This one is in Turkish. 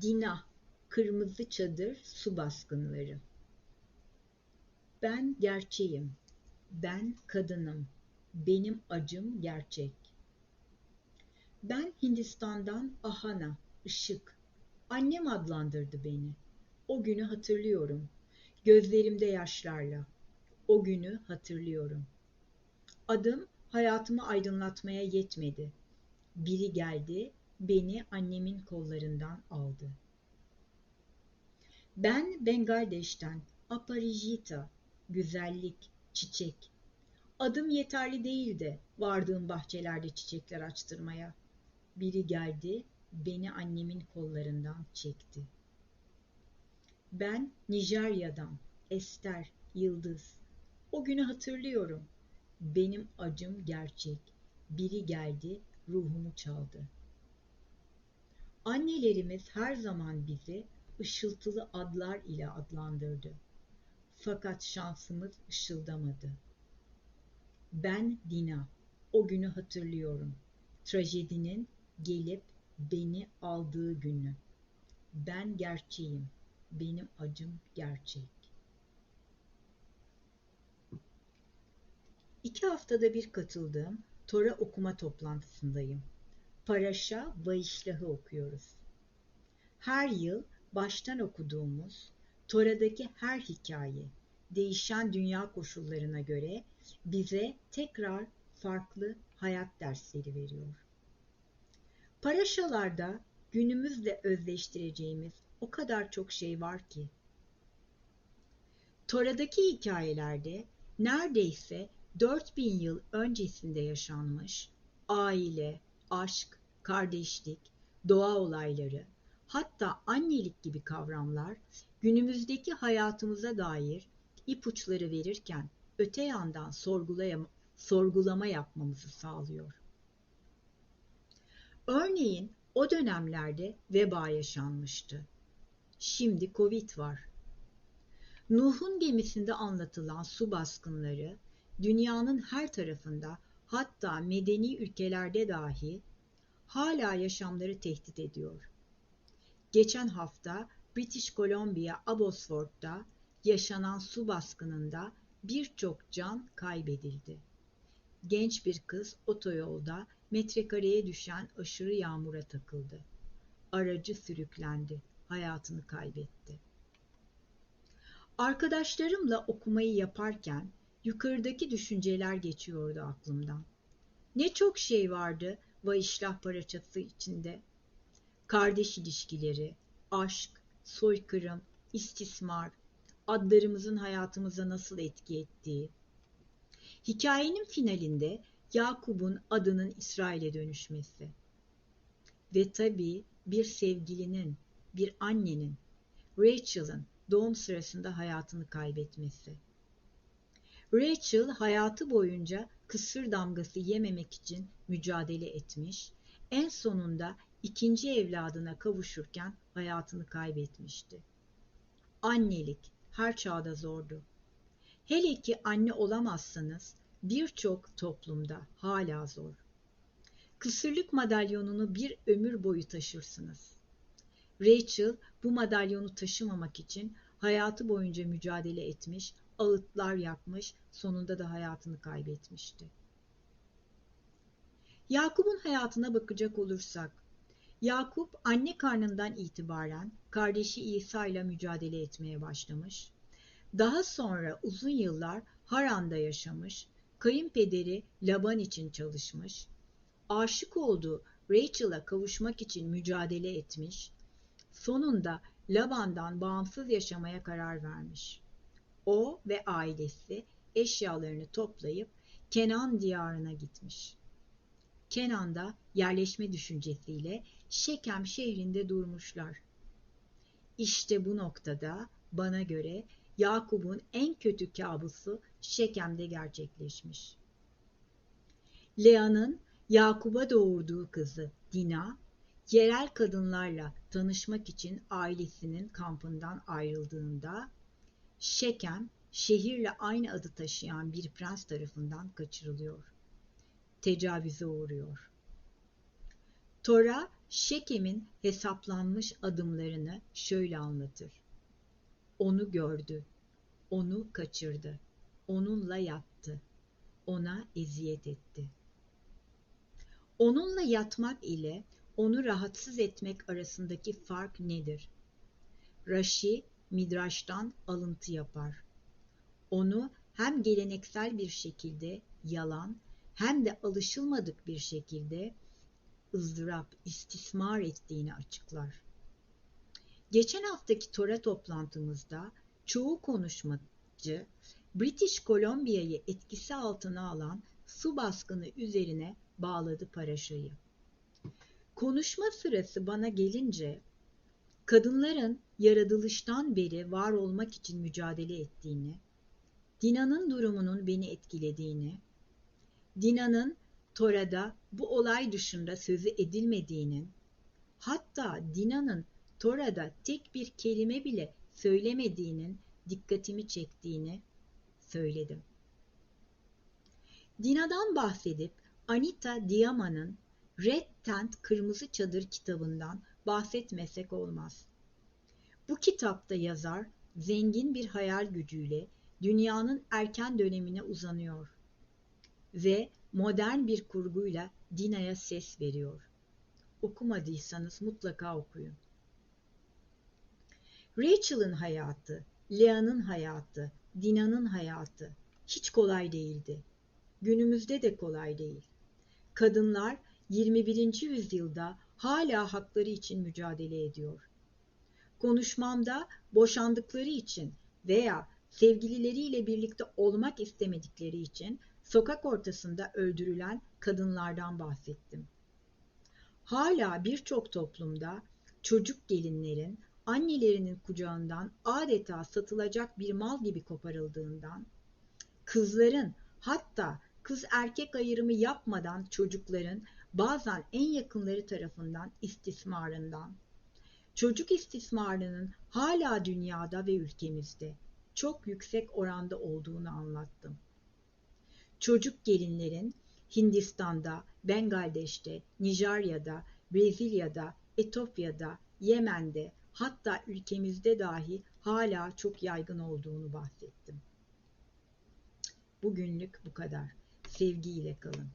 Dina, Kırmızı Çadır Su Baskınları Ben gerçeğim, ben kadınım, benim acım gerçek. Ben Hindistan'dan Ahana, ışık, annem adlandırdı beni. O günü hatırlıyorum, gözlerimde yaşlarla. O günü hatırlıyorum. Adım hayatımı aydınlatmaya yetmedi. Biri geldi, beni annemin kollarından aldı. Ben Bengaldeş'ten Aparijita, güzellik, çiçek. Adım yeterli değildi vardığım bahçelerde çiçekler açtırmaya. Biri geldi, beni annemin kollarından çekti. Ben Nijerya'dan Ester, Yıldız. O günü hatırlıyorum. Benim acım gerçek. Biri geldi, ruhumu çaldı. Annelerimiz her zaman bizi ışıltılı adlar ile adlandırdı. Fakat şansımız ışıldamadı. Ben Dina. O günü hatırlıyorum. Trajedinin gelip beni aldığı günü. Ben gerçeğim. Benim acım gerçek. İki haftada bir katıldığım Tora okuma toplantısındayım. Paraşa Vayişlah'ı okuyoruz. Her yıl baştan okuduğumuz Tora'daki her hikaye değişen dünya koşullarına göre bize tekrar farklı hayat dersleri veriyor. Paraşalarda günümüzle özleştireceğimiz o kadar çok şey var ki. Tora'daki hikayelerde neredeyse 4000 yıl öncesinde yaşanmış aile, aşk, kardeşlik, doğa olayları, hatta annelik gibi kavramlar günümüzdeki hayatımıza dair ipuçları verirken öte yandan sorgulama yapmamızı sağlıyor. Örneğin o dönemlerde veba yaşanmıştı. Şimdi Covid var. Nuh'un gemisinde anlatılan su baskınları dünyanın her tarafında hatta medeni ülkelerde dahi hala yaşamları tehdit ediyor. Geçen hafta British Columbia Abbotsford'da yaşanan su baskınında birçok can kaybedildi. Genç bir kız otoyolda metrekareye düşen aşırı yağmura takıldı. Aracı sürüklendi, hayatını kaybetti. Arkadaşlarımla okumayı yaparken yukarıdaki düşünceler geçiyordu aklımdan. Ne çok şey vardı Vayişlah paraçası içinde. Kardeş ilişkileri, aşk, soykırım, istismar, adlarımızın hayatımıza nasıl etki ettiği. Hikayenin finalinde Yakup'un adının İsrail'e dönüşmesi. Ve tabii bir sevgilinin, bir annenin, Rachel'ın doğum sırasında hayatını kaybetmesi. Rachel hayatı boyunca kısır damgası yememek için mücadele etmiş, en sonunda ikinci evladına kavuşurken hayatını kaybetmişti. Annelik her çağda zordu. Hele ki anne olamazsanız birçok toplumda hala zor. Kısırlık madalyonunu bir ömür boyu taşırsınız. Rachel bu madalyonu taşımamak için hayatı boyunca mücadele etmiş, ağıtlar yakmış, sonunda da hayatını kaybetmişti. Yakup'un hayatına bakacak olursak, Yakup anne karnından itibaren kardeşi İsa ile mücadele etmeye başlamış. Daha sonra uzun yıllar Haran'da yaşamış, kayınpederi Laban için çalışmış, aşık olduğu Rachel'a kavuşmak için mücadele etmiş, sonunda Laban'dan bağımsız yaşamaya karar vermiş. O ve ailesi eşyalarını toplayıp Kenan diyarına gitmiş. Kenan'da yerleşme düşüncesiyle Şekem şehrinde durmuşlar. İşte bu noktada bana göre Yakup'un en kötü kabusu Şekem'de gerçekleşmiş. Lea'nın Yakup'a doğurduğu kızı Dina, yerel kadınlarla tanışmak için ailesinin kampından ayrıldığında Şekem, şehirle aynı adı taşıyan bir prens tarafından kaçırılıyor. Tecavüze uğruyor. Tora, Şekem'in hesaplanmış adımlarını şöyle anlatır. Onu gördü, onu kaçırdı, onunla yattı, ona eziyet etti. Onunla yatmak ile onu rahatsız etmek arasındaki fark nedir? Rashi Midraş'tan alıntı yapar. Onu hem geleneksel bir şekilde yalan hem de alışılmadık bir şekilde ızdırap, istismar ettiğini açıklar. Geçen haftaki Tora toplantımızda çoğu konuşmacı British Columbia'yı etkisi altına alan su baskını üzerine bağladı paraşayı. Konuşma sırası bana gelince kadınların yaratılıştan beri var olmak için mücadele ettiğini, Dina'nın durumunun beni etkilediğini, Dina'nın Tora'da bu olay dışında sözü edilmediğinin, hatta Dina'nın Tora'da tek bir kelime bile söylemediğinin dikkatimi çektiğini söyledim. Dina'dan bahsedip Anita Diama'nın Red Tent Kırmızı Çadır kitabından bahsetmesek olmaz. Bu kitapta yazar zengin bir hayal gücüyle dünyanın erken dönemine uzanıyor ve modern bir kurguyla Dina'ya ses veriyor. Okumadıysanız mutlaka okuyun. Rachel'ın hayatı, Lea'nın hayatı, Dina'nın hayatı hiç kolay değildi. Günümüzde de kolay değil. Kadınlar 21. yüzyılda hala hakları için mücadele ediyor. Konuşmamda boşandıkları için veya sevgilileriyle birlikte olmak istemedikleri için sokak ortasında öldürülen kadınlardan bahsettim. Hala birçok toplumda çocuk gelinlerin annelerinin kucağından adeta satılacak bir mal gibi koparıldığından, kızların hatta kız erkek ayrımı yapmadan çocukların bazen en yakınları tarafından istismarından, çocuk istismarının hala dünyada ve ülkemizde çok yüksek oranda olduğunu anlattım. Çocuk gelinlerin Hindistan'da, Bengaldeş'te, Nijerya'da, Brezilya'da, Etopya'da, Yemen'de hatta ülkemizde dahi hala çok yaygın olduğunu bahsettim. Bugünlük bu kadar. Sevgiyle kalın.